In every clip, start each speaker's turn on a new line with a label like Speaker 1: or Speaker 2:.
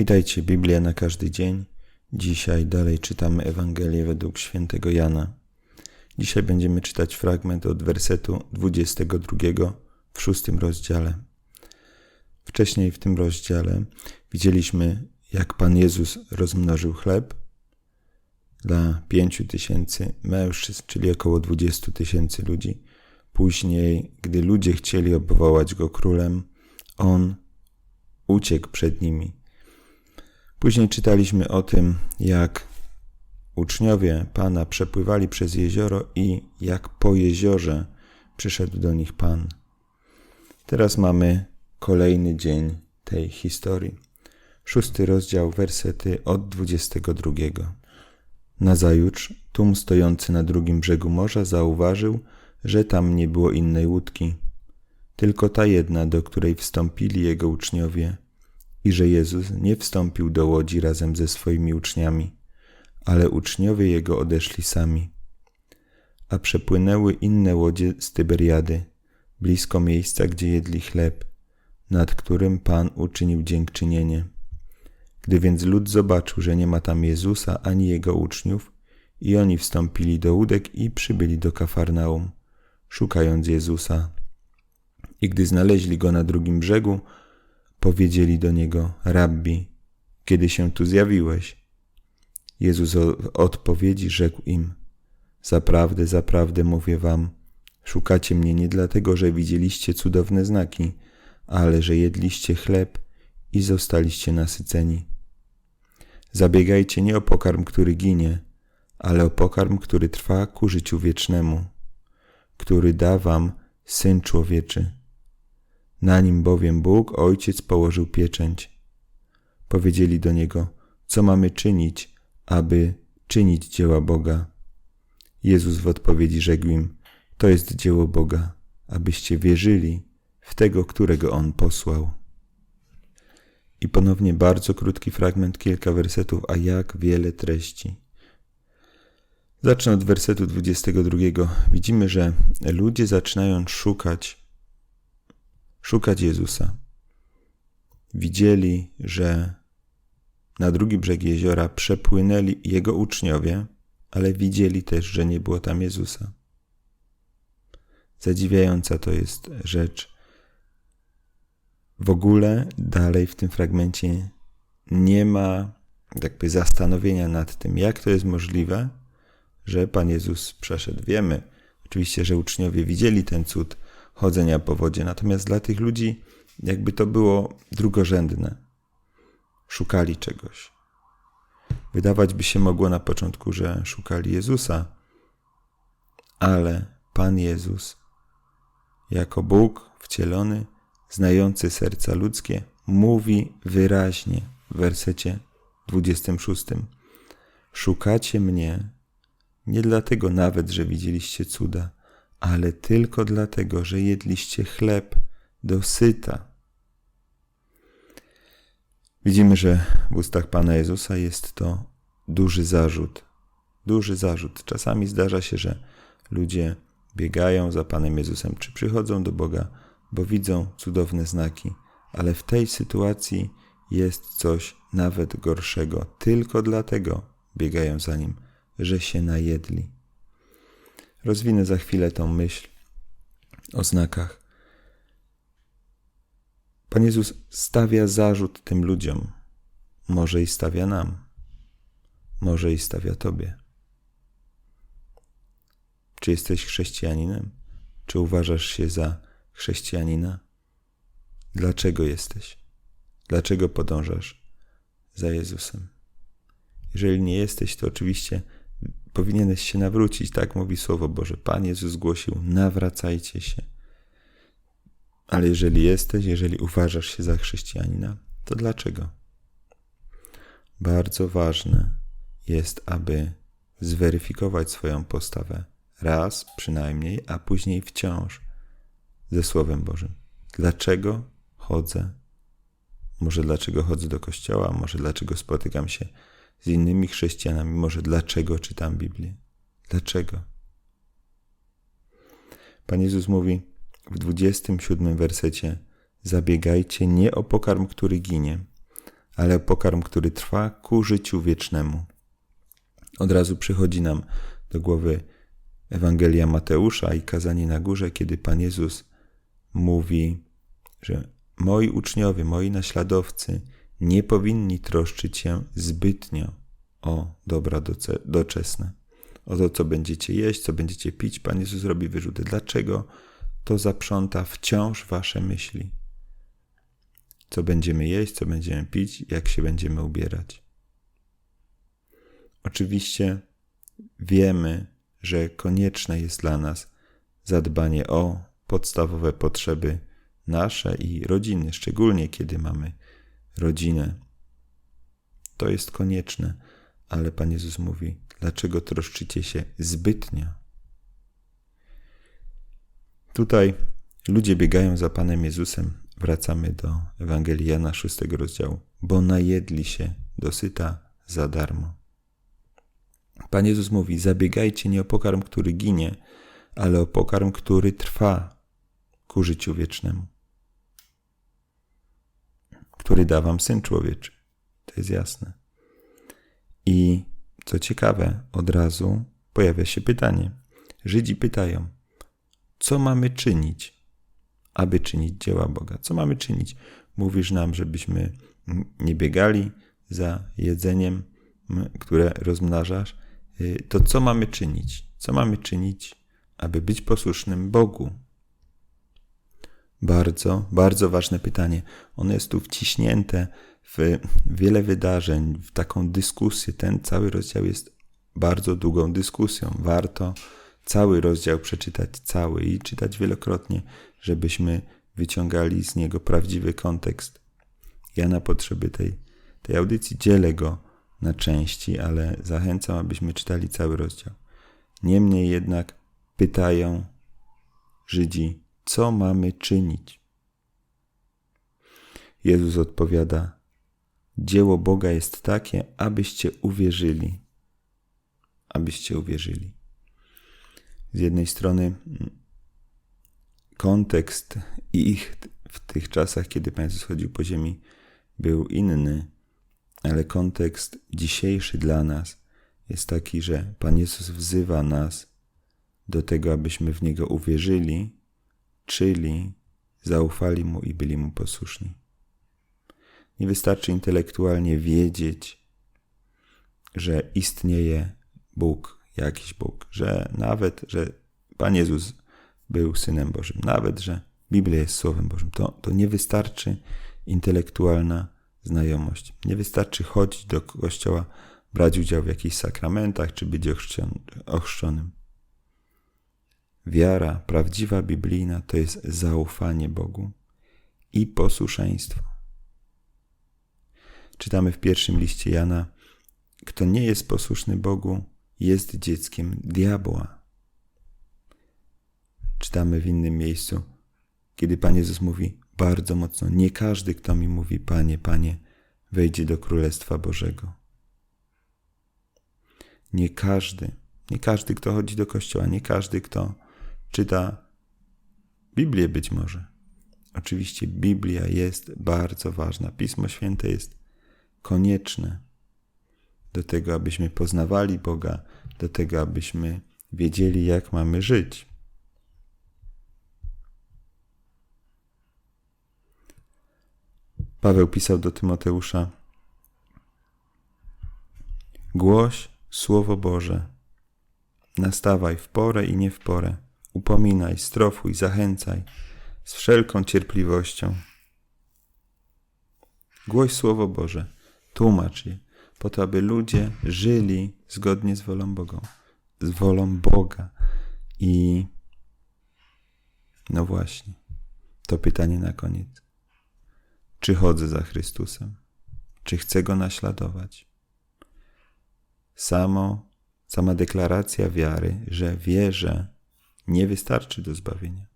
Speaker 1: Witajcie, Biblia na każdy dzień. Dzisiaj dalej czytamy Ewangelię według świętego Jana. Dzisiaj będziemy czytać fragment od wersetu 22 w szóstym rozdziale. Wcześniej w tym rozdziale widzieliśmy, jak Pan Jezus rozmnożył chleb dla pięciu tysięcy mężczyzn, czyli około dwudziestu tysięcy ludzi. Później, gdy ludzie chcieli obwołać go królem, on uciekł przed nimi. Później czytaliśmy o tym, jak uczniowie Pana przepływali przez jezioro i jak po jeziorze przyszedł do nich Pan. Teraz mamy kolejny dzień tej historii. Szósty rozdział, wersety od 22. Nazajutrz tłum stojący na drugim brzegu morza zauważył, że tam nie było innej łódki, tylko ta jedna, do której wstąpili jego uczniowie, i że Jezus nie wstąpił do łodzi razem ze swoimi uczniami, ale uczniowie jego odeszli sami. A przepłynęły inne łodzie z Tyberiady, blisko miejsca, gdzie jedli chleb, nad którym Pan uczynił dziękczynienie. Gdy więc lud zobaczył, że nie ma tam Jezusa ani jego uczniów, i oni wstąpili do łódek i przybyli do Kafarnaum, szukając Jezusa. I gdy znaleźli go na drugim brzegu, powiedzieli do niego: Rabbi, kiedy się tu zjawiłeś? Jezus odpowiedzi rzekł im: Zaprawdę, zaprawdę mówię wam, szukacie mnie nie dlatego, że widzieliście cudowne znaki, ale że jedliście chleb i zostaliście nasyceni. Zabiegajcie nie o pokarm, który ginie, ale o pokarm, który trwa ku życiu wiecznemu, który da wam Syn Człowieczy. Na nim bowiem Bóg, Ojciec, położył pieczęć. Powiedzieli do Niego, co mamy czynić, aby czynić dzieła Boga. Jezus w odpowiedzi rzekł im, to jest dzieło Boga, abyście wierzyli w tego, którego On posłał. I ponownie bardzo krótki fragment, kilka wersetów, a jak wiele treści. Zacznę od wersetu 22. Widzimy, że ludzie zaczynają szukać, szukać Jezusa. Widzieli, że na drugi brzeg jeziora przepłynęli jego uczniowie, ale widzieli też, że nie było tam Jezusa. Zadziwiająca to jest rzecz. W ogóle dalej w tym fragmencie nie ma jakby zastanowienia nad tym, jak to jest możliwe, że Pan Jezus przeszedł. Wiemy oczywiście, że uczniowie widzieli ten cud chodzenia po wodzie, natomiast dla tych ludzi jakby to było drugorzędne. Szukali czegoś. Wydawać by się mogło na początku, że szukali Jezusa, ale Pan Jezus, jako Bóg wcielony, znający serca ludzkie, mówi wyraźnie w wersecie 26. Szukacie mnie nie dlatego nawet, że widzieliście cuda, ale tylko dlatego, że jedliście chleb do syta. Widzimy, że w ustach Pana Jezusa jest to duży zarzut. Duży zarzut. Czasami zdarza się, że ludzie biegają za Panem Jezusem, czy przychodzą do Boga, bo widzą cudowne znaki, ale w tej sytuacji jest coś nawet gorszego. Tylko dlatego biegają za Nim, że się najedli. Rozwinę za chwilę tą myśl o znakach. Pan Jezus stawia zarzut tym ludziom, może i stawia nam, może i stawia Tobie. Czy jesteś chrześcijaninem? Czy uważasz się za chrześcijanina? Dlaczego jesteś? Dlaczego podążasz za Jezusem? Jeżeli nie jesteś, to oczywiście powinieneś się nawrócić, tak mówi Słowo Boże. Pan Jezus głosił: nawracajcie się. Ale jeżeli jesteś, jeżeli uważasz się za chrześcijanina, to dlaczego? Bardzo ważne jest, aby zweryfikować swoją postawę raz przynajmniej, a później wciąż ze Słowem Bożym. Dlaczego chodzę? Może dlaczego chodzę do kościoła, może dlaczego spotykam się z innymi chrześcijanami, może dlaczego czytam Biblię? Dlaczego? Pan Jezus mówi w 27 wersecie: Zabiegajcie nie o pokarm, który ginie, ale o pokarm, który trwa ku życiu wiecznemu. Od razu przychodzi nam do głowy Ewangelia Mateusza i kazanie na górze, kiedy Pan Jezus mówi, że moi uczniowie, moi naśladowcy nie powinni troszczyć się zbytnio o dobra doczesne, o to, co będziecie jeść, co będziecie pić. Pan Jezus robi wyrzuty. Dlaczego to zaprząta wciąż wasze myśli? Co będziemy jeść, co będziemy pić, jak się będziemy ubierać. Oczywiście wiemy, że konieczne jest dla nas zadbanie o podstawowe potrzeby nasze i rodziny, szczególnie kiedy mamy rodzinę. To jest konieczne, ale Pan Jezus mówi: Dlaczego troszczycie się zbytnio? Tutaj ludzie biegają za Panem Jezusem. Wracamy do Ewangelii Jana 6 rozdziału, bo najedli się dosyta za darmo. Pan Jezus mówi: Zabiegajcie nie o pokarm, który ginie, ale o pokarm, który trwa ku życiu wiecznemu, który da wam syn człowieczy. To jest jasne. I co ciekawe, od razu pojawia się pytanie. Żydzi pytają, co mamy czynić, aby czynić dzieła Boga? Co mamy czynić? Mówisz nam, żebyśmy nie biegali za jedzeniem, które rozmnażasz. Y, to co mamy czynić? Co mamy czynić, aby być posłusznym Bogu? Bardzo, bardzo ważne pytanie. Ono jest tu wciśnięte w wiele wydarzeń, w taką dyskusję. Ten cały rozdział jest bardzo długą dyskusją. Warto cały rozdział przeczytać cały i czytać wielokrotnie, żebyśmy wyciągali z niego prawdziwy kontekst. Ja na potrzeby tej, tej audycji dzielę go na części, ale zachęcam, abyśmy czytali cały rozdział. Niemniej jednak pytają Żydzi, co mamy czynić? Jezus odpowiada: Dzieło Boga jest takie, abyście uwierzyli. Abyście uwierzyli. Z jednej strony mm, kontekst ich w tych czasach, kiedy Pan Jezus chodził po ziemi, był inny, ale kontekst dzisiejszy dla nas jest taki, że Pan Jezus wzywa nas do tego, abyśmy w Niego uwierzyli, czyli zaufali Mu i byli Mu posłuszni. Nie wystarczy intelektualnie wiedzieć, że istnieje Bóg, jakiś Bóg, że nawet, że Pan Jezus był Synem Bożym, nawet, że Biblia jest Słowem Bożym. To, to nie wystarczy intelektualna znajomość. Nie wystarczy chodzić do kościoła, brać udział w jakichś sakramentach, czy być ochrzczonym. Wiara prawdziwa biblijna to jest zaufanie Bogu i posłuszeństwo. Czytamy w pierwszym liście Jana: Kto nie jest posłuszny Bogu, jest dzieckiem diabła. Czytamy w innym miejscu, kiedy Pan Jezus mówi bardzo mocno: Nie każdy, kto mi mówi, Panie, Panie, wejdzie do Królestwa Bożego. Nie każdy, nie każdy, kto chodzi do kościoła, nie każdy, kto czyta Biblię być może. Oczywiście Biblia jest bardzo ważna. Pismo Święte jest konieczne do tego, abyśmy poznawali Boga, do tego, abyśmy wiedzieli, jak mamy żyć. Paweł pisał do Tymoteusza: Głoś Słowo Boże, nastawaj w porę i nie w porę upominaj, strofuj, zachęcaj z wszelką cierpliwością. Głoś Słowo Boże, tłumacz je, po to, aby ludzie żyli zgodnie z wolą Boga. Z wolą Boga. I no właśnie, to pytanie na koniec. Czy chodzę za Chrystusem? Czy chcę Go naśladować? Samo, sama deklaracja wiary, że wierzę, nie wystarczy do zbawienia.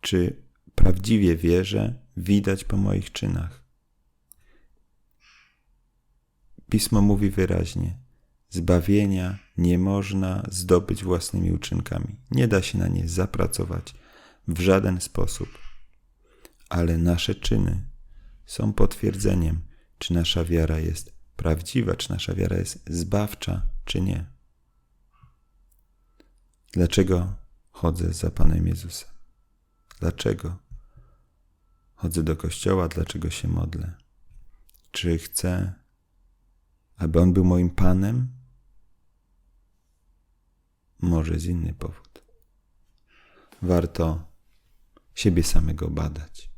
Speaker 1: Czy prawdziwie wierzę, widać po moich czynach. Pismo mówi wyraźnie: zbawienia nie można zdobyć własnymi uczynkami. Nie da się na nie zapracować w żaden sposób, ale nasze czyny są potwierdzeniem, czy nasza wiara jest prawdziwa, czy nasza wiara jest zbawcza, czy nie. Dlaczego chodzę za Panem Jezusem? Dlaczego chodzę do kościoła? Dlaczego się modlę? Czy chcę, aby On był moim Panem? Może jest inny powód. Warto siebie samego badać.